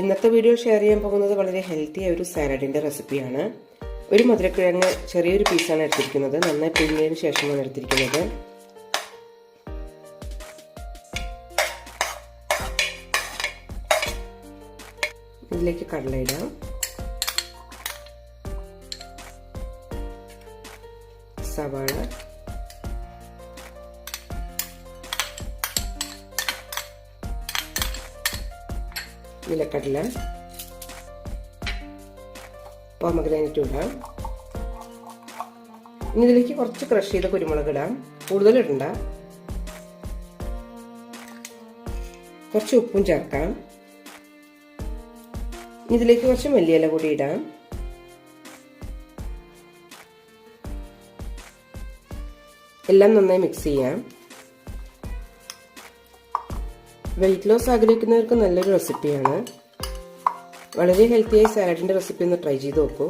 ഇന്നത്തെ video share ചെയ്യാൻ പോകുന്നത് വളരെ ഹെൽത്തി ആയ ഒരു സാലഡിന്റെ റെസിപ്പിയാണ് ഒരു മധുരക്കിഴങ്ങ് ചെറിയൊരു പീസാണ് എടുത്തിരിക്കുന്നത്. നന്നായി പിഴിഞ്ഞതിന് ശേഷമാണ് എടുത്തിരിക്കുന്നത്. ഇതിലേക്ക് കടല ഇടാം. സവാള. നിലക്കടല പോമഗ്രാനൈറ്റ് ഇടാം. ഇനി ഇതിലേക്ക് കുറച്ച് ക്രഷ് ചെയ്ത കുരുമുളക് ഇടാം. കൂടുതൽ ഇടണ്ട. കുറച്ച് ഉപ്പും ചേർക്കാം. ഇതിലേക്ക് കുറച്ച് മല്ലിയില കൂടി ഇടാം. എല്ലാം നന്നായി മിക്സ് ചെയ്യാം. വെയിറ്റ് ലോസ് ആഗ്രഹിക്കുന്നവർക്ക് നല്ലൊരു റെസിപ്പിയാണ് വളരെ ഹെൽത്തിയായി സാലഡിന്റെ റെസിപ്പി ഒന്ന് ട്രൈ ചെയ്ത് നോക്കൂ.